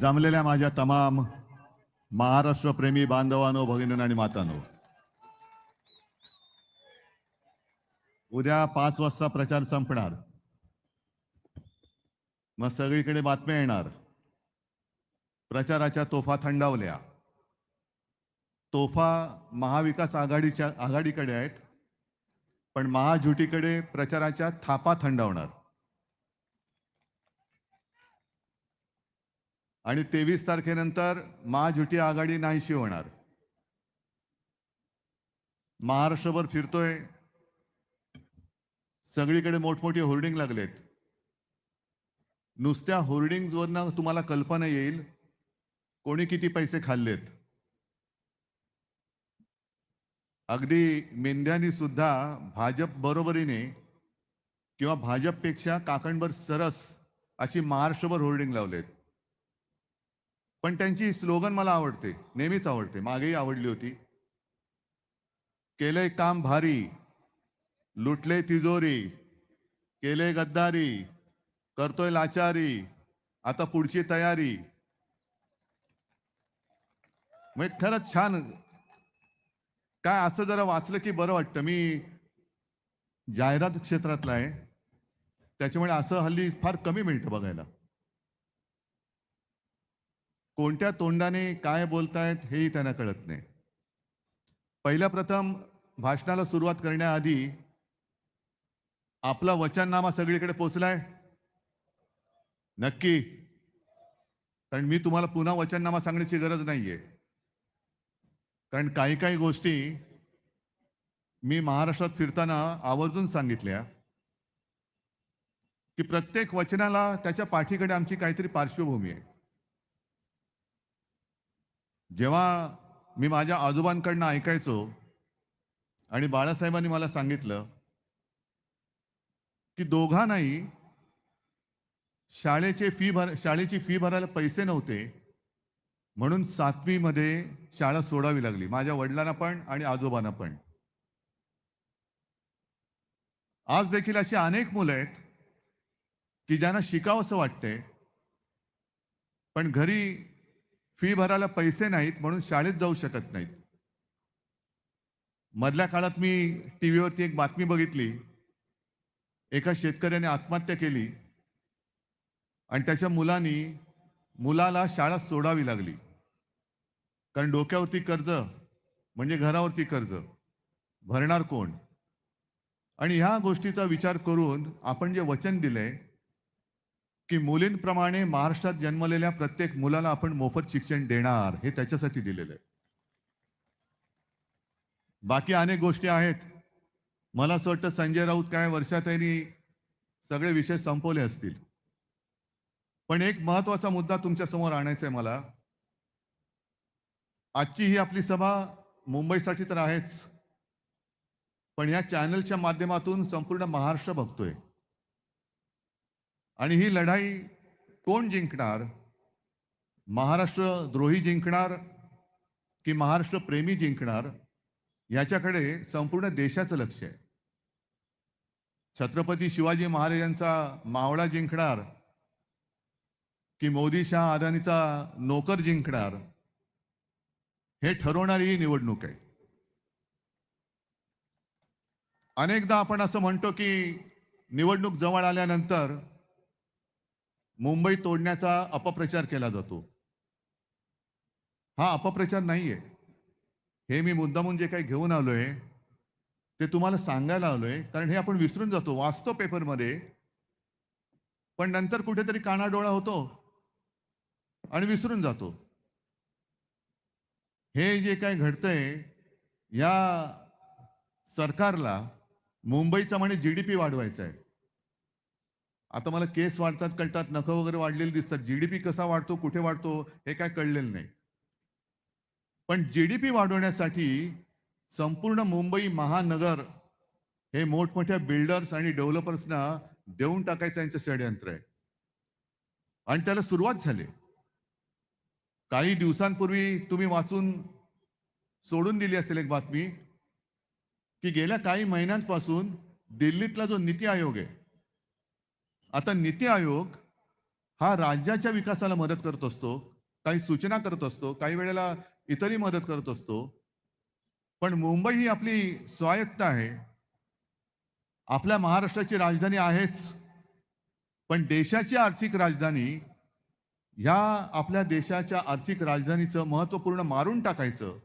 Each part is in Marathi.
जमलेल्या माझ्या तमाम महाराष्ट्रप्रेमी बांधवांनो भगिनी आणि मातानो उद्या पाच वाजता प्रचार संपणार. मग सगळीकडे बातम्या येणार. प्रचाराच्या तोफा थंडावल्या. तोफा महाविकास आघाडीच्या आघाडीकडे आहेत. पण महाजुटीकडे प्रचाराच्या थापा थंडावणार. आणि तेवीस तारखेनंतर महाजुटी आघाडी नाहीशी होणार. महाराष्ट्रभर फिरतोय. सगळीकडे मोठमोठी होर्डिंग लागलेत. नुसत्या होर्डिंगवरनं तुम्हाला कल्पना येईल कोणी किती पैसे खाल्लेत. अगदी मेंढ्यांनी सुद्धा भाजप बरोबरीने किंवा भाजपपेक्षा काकणभर सरस अशी महाराष्ट्रभर होर्डिंग लावलेत. पण त्यांची स्लोगन मला आवडते नेहमीच आवडते मागेही आवडली होती. केलंय काम भारी लुटले तिजोरी केले गद्दारी करतोय लाचारी आता पुढची तयारी. म्हणजे खरंच छान. काय असं जरा वाचलं की बरं वाटतं. मी जाहिरात क्षेत्रातला आहे त्याच्यामुळे असं हल्ली फार कमी मिळतं बघायला. कोणत्या तोंडाने काय बोलतायत हेही त्यांना कळत नाही. पहिल्या प्रथम भाषणाला सुरुवात करण्याआधी आपला वचननामा सगळीकडे पोचलाय. नक्की. कारण मी तुम्हाला पुन्हा वचननामा सांगण्याची गरज नाहीये. कारण काही काही गोष्टी मी महाराष्ट्रात फिरताना आवर्जून सांगितल्या. की प्रत्येक वचनाला त्याच्या पाठीकडे आमची काहीतरी पार्श्वभूमी आहे. जेव्हा मी माझ्या आजोबांकडनं ऐकायचो आणि बाळासाहेबांनी मला सांगितलं की दोघांनाही शाळेचे फी भर शाळेची फी भरायला पैसे नव्हते म्हणून सातवी मध्ये शाळा सोडावी लागली. माझ्या वडिलांना पण आणि आजोबांना पण. आज देखील अशी अनेक मुलं आहेत की ज्यांना शिकावंसं वाटते पण घरी फी भरायला पैसे नाहीत म्हणून शाळेत जाऊ शकत नाहीत. मधल्या काळात मी टी व्हीवरती एक बातमी बघितली. एका शेतकऱ्याने आत्महत्या केली. आणि त्याच्या मुलांनी मुलाला शाळा सोडावी लागली. कारण डोक्यावरती कर्ज म्हणजे घरावरती कर्ज. भरणार कोण? आणि ह्या गोष्टीचा विचार करून आपण जे वचन दिलंय की मुलींप्रमाणे महाराष्ट्रात जन्मलेल्या प्रत्येक मुलाला आपण मोफत शिक्षण देणार हे त्याच्यासाठी दिलेलं आहे. बाकी अनेक गोष्टी आहेत. मला असं वाटतं संजय राऊत काय वर्षात त्यांनी सगळे विषय संपवले असतील. पण एक महत्त्वाचा मुद्दा तुमच्यासमोर आणायचा आहे मला. आजची ही आपली सभा मुंबईसाठी तर आहेच. पण या चॅनलच्या माध्यमातून संपूर्ण महाराष्ट्र बघतोय. आणि ही लढाई कोण जिंकणार? महाराष्ट्र द्रोही जिंकणार की महाराष्ट्र प्रेमी जिंकणार? याच्याकडे संपूर्ण देशाचं लक्ष आहे. छत्रपती शिवाजी महाराजांचा मावळा जिंकणार की मोदी शाह अदानीचा नोकर जिंकणार? हे ठरवणारी ही निवडणूक आहे. अनेकदा आपण असं म्हणतो की निवडणूक जवळ आल्यानंतर मुंबई तोडण्याचा अपप्रचार केला जातो. हा अपप्रचार नाहीये. हे मी मुद्दामून जे काही घेऊन आलोय ते तुम्हाला सांगायला आलोय कारण हे आपण विसरून जातो वाचतो पेपरमध्ये. पण नंतर कुठेतरी कानाडोळा होतो आणि विसरून जातो. हे जे काय घडतंय या सरकारला मुंबईचा म्हणे जीडीपी वाढवायचा आहे आता मला केस वाढतात कळतात नखं वगैरे वाढलेली दिसतात. जीडीपी कसा वाढतो कुठे वाढतो हे काय कळलेलं नाही. पण जीडीपी वाढवण्यासाठी संपूर्ण मुंबई महानगर हे मोठमोठ्या बिल्डर्स आणि डेव्हलपर्सना देऊन टाकायचं यांचं षडयंत्र आहे. आणि त्याला सुरुवात झाली. काही दिवसांपूर्वी तुम्ही वाचून सोडून दिली असेल एक बातमी की गेल्या काही महिन्यांपासून दिल्लीतला जो नीती आयोग आहे आता नीती आयोग हा राज्याच्या विकासाला मदत करत असतो काही सूचना करत असतो काही वेळेला इतरही मदत करत असतो. पण मुंबई ही आपली स्वायत्त आहे. आपल्या महाराष्ट्राची राजधानी आहेच. पण देशाची आर्थिक राजधानी ह्या आपल्या देशाच्या आर्थिक राजधानीचं महत्त्वपूर्ण मारून टाकायचं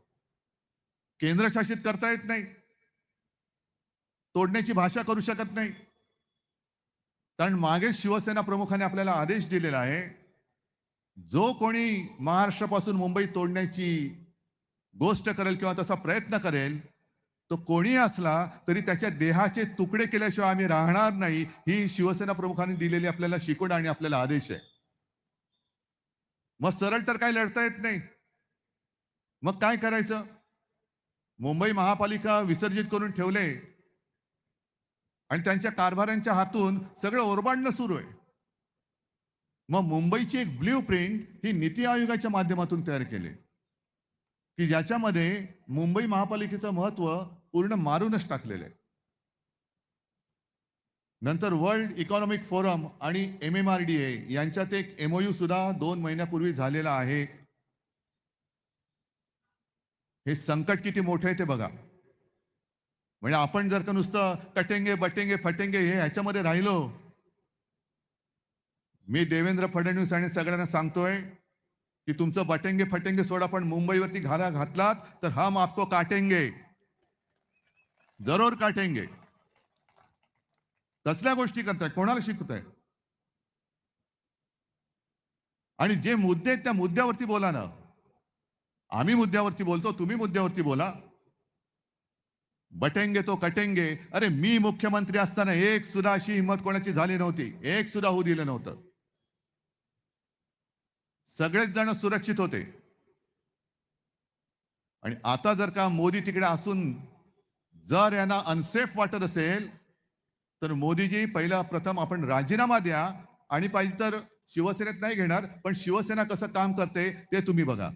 केंद्रशासित करता येत नाही. तोडण्याची भाषा करू शकत नाही. कारण मागे शिवसेना प्रमुखाने आपल्याला आदेश दिलेला आहे जो कोणी महाराष्ट्रापासून मुंबई तोडण्याची गोष्ट करेल किंवा तसा प्रयत्न करेल तो कोणी असला तरी त्याच्या देहाचे तुकडे केल्याशिवाय आम्ही राहणार नाही ही शिवसेना प्रमुखांनी दिलेली आपल्याला शिकवण आणि आपल्याला आदेश आहे. मग सरळ तर काही लढता येत नाही. मग काय करायचं? मुंबई महापालिका विसर्जित करून ठेवले. आणि त्यांच्या कारभाऱ्यांच्या हातून सगळं ओरबाडणं सुरू आहे. मग मुंबईची एक ब्ल्यू प्रिंट ही नीती आयोगाच्या माध्यमातून तयार केली. की ज्याच्यामध्ये मुंबई महापालिकेचं महत्त्व पूर्ण मारूनच टाकलेलं आहे. नंतर वर्ल्ड इकॉनॉमिक फोरम आणि M M R D A यांच्यात एक एमओयू सुद्धा दोन महिन्यापूर्वी झालेला आहे. हे संकट किती मोठं आहे ते बघा. म्हणजे आपण जर का नुसतं कटेंगे बटेंगे फटेंगे हे ह्याच्यामध्ये राहिलो. मी देवेंद्र फडणवीस आणि सगळ्यांना सांगतोय की तुमचं बटेंगे फटेंगे सोडा पण मुंबईवरती घाला घातलात तर हम आपको काटेंगे. जरूर काटेंगे. कसल्या गोष्टी करताय? कोणाला शिकताय आणि जे मुद्दे आहेत त्या मुद्द्यावरती बोला ना. आम्ही मुद्द्यावरती बोलतो तुम्ही मुद्द्यावरती बोला. बटेंगे तो कटेंगे. अरे मी मुख्यमंत्री असताना एक सुद्धा अशी हिंमत कोणाची झाली नव्हती. एक सुद्धा होऊ दिलं नव्हतं. सगळेच जण सुरक्षित होते. आणि आता जर का मोदी तिकडे असून जर यांना अनसेफ वाटत असेल तर मोदीजी पहिला प्रथम आपण राजीनामा द्या. आणि पाहिजे तर शिवसेनेत नाही घेणार पण शिवसेना कसं काम करते ते तुम्ही बघा.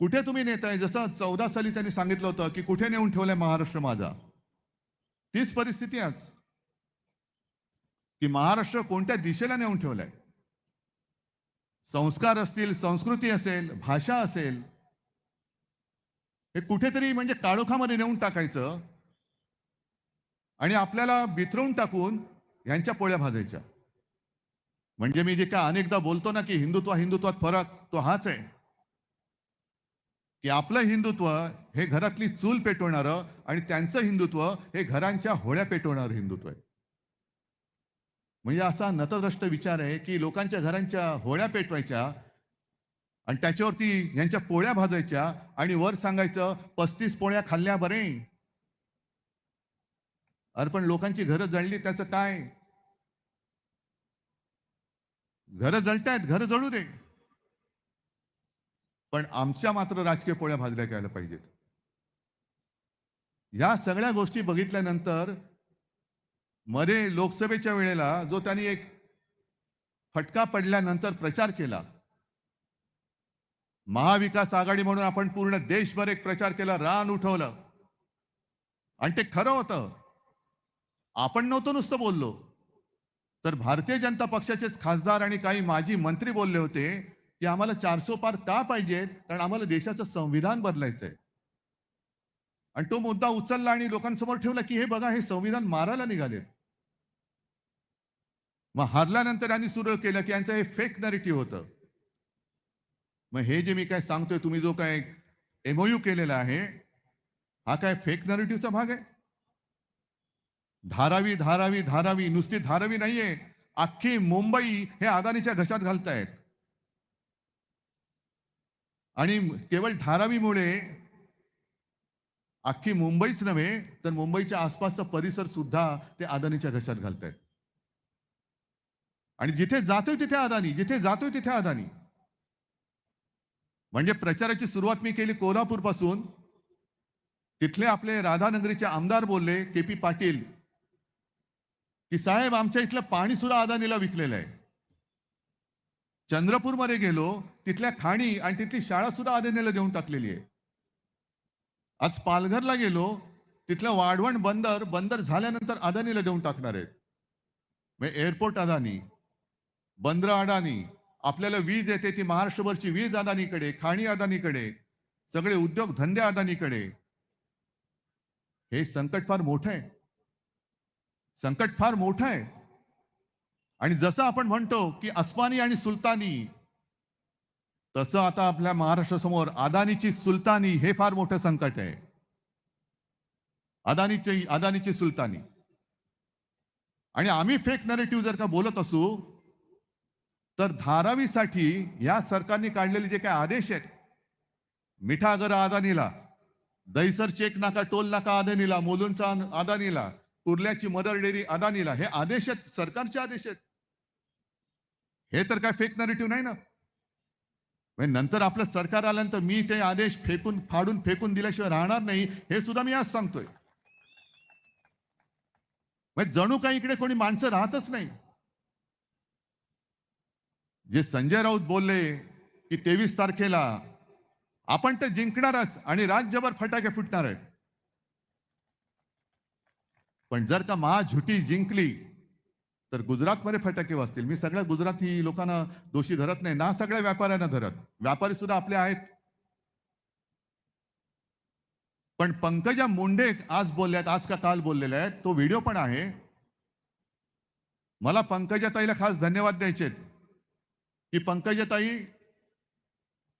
कुठे तुम्ही नेताय? जसं चौदा साली त्यांनी सांगितलं होतं की कुठे नेऊन ठेवलंय महाराष्ट्र माझा? तीच परिस्थिती आज. की महाराष्ट्र कोणत्या दिशेला नेऊन ठेवलाय? संस्कार असतील संस्कृती असेल भाषा असेल हे कुठेतरी म्हणजे काळोखामध्ये नेऊन टाकायचं आणि आपल्याला बिथरवून टाकून ह्यांच्या पोळ्या भाजायच्या. म्हणजे मी जे काय अनेकदा बोलतो ना की हिंदुत्व हिंदुत्वात फरक तो हाच आहे. की आपलं हिंदुत्व हे घरातली चूल पेटवणारं आणि त्यांचं हिंदुत्व हे घरांच्या होळ्या पेटवणारं हिंदुत्व आहे. म्हणजे असा नतद्रष्ट विचार आहे की लोकांच्या घरांच्या होळ्या पेटवायच्या आणि त्याच्यावरती यांच्या पोळ्या भाजायच्या आणि वर सांगायचं पस्तीस पोळ्या खाल्ल्या बरे. अरे पण लोकांची घरं जळली त्याचं काय? घरं जळतायत घरं जळू दे. पण आमच्या मात्र राजकीय पोळ्या भाजल्या गेल्या पाहिजेत. या सगळ्या गोष्टी बघितल्यानंतरमध्ये लोकसभेच्या वेळेला जो त्यांनी एक फटका पडल्यानंतर प्रचार केला. महाविकास आघाडी म्हणून आपण पूर्ण देशभर एक प्रचार केला रान उठवलं. आणि ते खरं होतं. आपण नव्हतं नुसतं बोललो. तर भारतीय जनता पक्षाचेच खासदार आणि काही माजी मंत्री बोलले होते. की आम्हाला चारसो पार का पाहिजेत कारण आम्हाला देशाचं संविधान बदलायचंय. आणि तो मुद्दा उचलला आणि लोकांसमोर ठेवला की हे बघा हे संविधान मारायला निघाले मग हारल्यानंतर यांनी सुरू केलं की यांचं हे फेक नरेटिव्ह होतं. मग हे जे मी काय सांगतोय तुम्ही जो काय एमओयू केलेला आहे हा काय फेक नरेटिव्हचा भाग आहे? धारावी धारावी धारावी नुसती धारावी नाहीये. अख्खी मुंबई हे अदानीच्या घशात घालतायत. आणि केवळ धारावीमुळे अख्खी मुंबईच नव्हे तर मुंबईच्या आसपासचा परिसर सुद्धा ते अदानीच्या घशात घालतायत. आणि जिथे जातोय तिथे अदानी जिथे जातोय तिथे अदानी. म्हणजे प्रचाराची सुरुवात मी केली कोल्हापूरपासून तिथले आपले राधानगरीचे आमदार बोलले के पी पाटील की साहेब आमच्या इथलं पाणी सुद्धा अदानीला विकलेलं आहे. चंद्रपूरमध्ये गेलो तिथल्या खाणी आणि तिथली शाळा सुद्धा आदेनेला देऊन टाकलेली आहे. आज पालघरला गेलो तिथलं वाढवण बंदर बंदर झाल्यानंतर अदानीला देऊन टाकणार आहेत. म्हणजे एअरपोर्ट अदानी बंदर अडाणी आपल्याला वीज येते ती महाराष्ट्रभरची वीज अदानीकडे खाणी अदानीकडे सगळे उद्योग धंदे अदानीकडे. हे संकट फार मोठं आहे. संकट फार मोठं आहे. आणि जसं आपण म्हणतो की अस्मानी आणि सुलतानी तसं आता आपल्या महाराष्ट्रासमोर अदानीची सुलतानी हे फार मोठं संकट आहे. अदानीची अदानीची सुलतानी. आणि आम्ही फेक नरेटिव्ह जर का बोलत असू तर धारावीसाठी या सरकारने काढलेले जे काही आदेश आहेत मिठागर अदानीला दहीसर चेक नाका टोल नाका अदानीला मोलूंचा अदानीला कुर्ल्याची मदर डेअरी अदानीला हे आदेश आहेत सरकारचे आदेश आहेत. हे तर काय फेक नरेटिव्ह नाही ना? म्हणजे नंतर आपलं सरकार आल्यानंतर मी ते आदेश फेकून फाडून फेकून दिल्याशिवाय राहणार नाही हे सुद्धा मी आज सांगतोय. म्हणजे जणू काही इकडे कोणी माणसं राहतच नाही. जे संजय राऊत बोलले की तेवीस तारखेला आपण ते जिंकणारच आणि राज्यभर फटाके फुटणार आहे पण जर का महाझुटी जिंकली तर गुजरातमध्ये फटाके वाचतील मी सगळ्या गुजराती लोकांना दोषी धरत नाही. ना सगळ्या व्यापाऱ्यांना धरत. व्यापारी सुद्धा आपले आहेत. पण पंकजा मुंडे आज बोलल्यात आज का काल बोललेले आहेत. तो व्हिडिओ पण आहे. मला पंकजाताईला खास धन्यवाद द्यायचे की पंकजाताई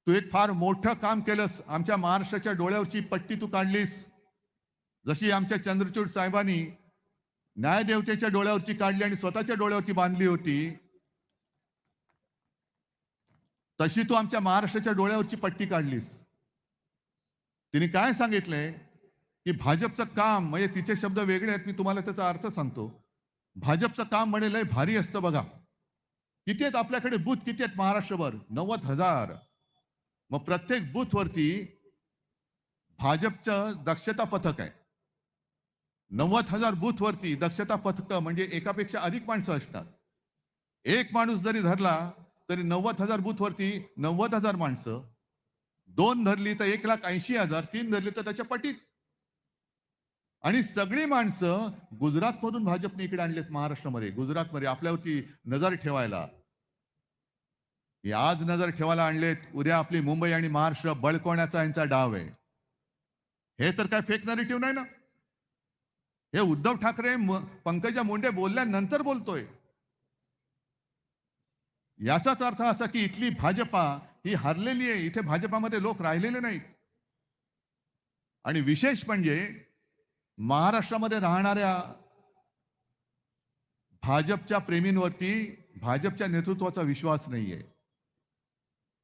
तू एक फार मोठं काम केलंस. आमच्या महाराष्ट्राच्या डोळ्यावरची पट्टी तू काढलीस. जशी आमच्या चंद्रचूड साहेबांनी न्यायदेवतेच्या डोळ्यावरची काढली आणि स्वतःच्या डोळ्यावरची बांधली होती. तशी तू आमच्या महाराष्ट्राच्या डोळ्यावरची पट्टी काढलीस. तिने काय सांगितलंय? की भाजपचं काम म्हणजे तिचे शब्द वेगळे आहेत मी तुम्हाला त्याचा अर्थ सांगतो. भाजपचं काम म्हणे लय भारी असतं बघा. किती आहेत आपल्याकडे बूथ? किती आहेत महाराष्ट्रभर? नव्वद हजार. मग प्रत्येक बूथवरती भाजपचं दक्षता पथक आहे. नव्वद हजार बूथवरती दक्षता पथक म्हणजे एकापेक्षा अधिक माणसं असतात. एक माणूस जरी धरला तरी नव्वद हजार बूथवरती नव्वद हजार माणसं. दोन धरली तर एक लाख ऐंशी हजार तीन धरली तर त्याच्या पटीत. आणि सगळी माणसं गुजरातमधून भाजपने इकडे आणलेत महाराष्ट्रामध्ये. गुजरातमध्ये आपल्यावरती नजर ठेवायला. आज नजर ठेवायला आणलेत उद्या आपली मुंबई आणि महाराष्ट्र बळकवण्याचा यांचा डाव आहे. हे तर काय फेक नरेटिव्ह नाही ना? हे उद्धव ठाकरे पंकजा मुंडे बोलल्यानंतर बोलतोय. याचाच अर्थ असा की इथली भाजपा ही हरलेली आहे. इथे भाजपामध्ये लोक राहिलेले नाहीत. आणि विशेष म्हणजे महाराष्ट्रामध्ये राहणाऱ्या भाजपच्या प्रेमींवरती भाजपच्या नेतृत्वाचा विश्वास नाहीये.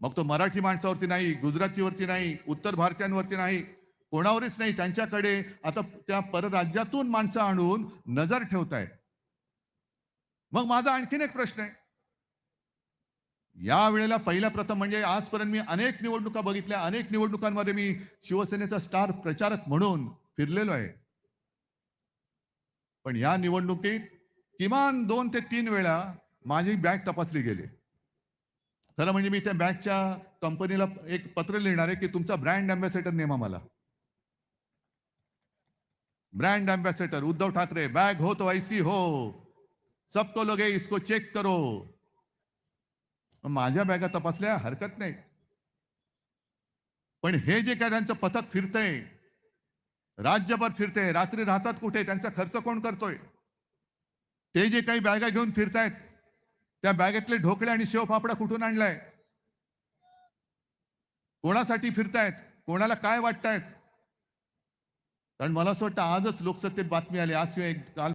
मग तो मराठी माणसावरती नाही गुजरातीवरती नाही उत्तर भारतीयांवरती नाही. कोणावरच नाही त्यांच्याकडे आता त्या परराज्यातून माणसं आणून नजर ठेवतायत. मग माझा आणखीन एक प्रश्न आहे. या वेळेला पहिल्या प्रथम म्हणजे आजपर्यंत मी अनेक निवडणुका बघितल्या अनेक निवडणुकांमध्ये मी शिवसेनेचा स्टार प्रचारक म्हणून फिरलेलो आहे. पण या निवडणुकीत किमान दोन ते तीन वेळा माझी बॅग तपासली गेली. खरं म्हणजे मी त्या बॅगच्या कंपनीला एक पत्र लिहिणार आहे की तुमचा ब्रँड अँबॅसेडर नेमा मला. ब्रँड एम्बेसडर उद्धव ठाकरे बैग हो तो ऐसी हो सबको लोगे इसको चेक करो माझ्या बॅगा तपासल्या हरकत नाही पण हे जे काय त्यांचं पथक फिरतंय राज्यभर फिरते रात्री राहतात कुठे त्यांचा खर्च कोण करतोय ते जे काही बॅगा घेऊन फिरतायत त्या बॅगेतले ढोकळे आणि शेवफाफडा कुठून आणलाय कोणासाठी फिरतायत कोणाला काय वाटतायत कारण मला असं वाटतं आजच लोकसत्तेत बातमी आली. आज किंवा एक काल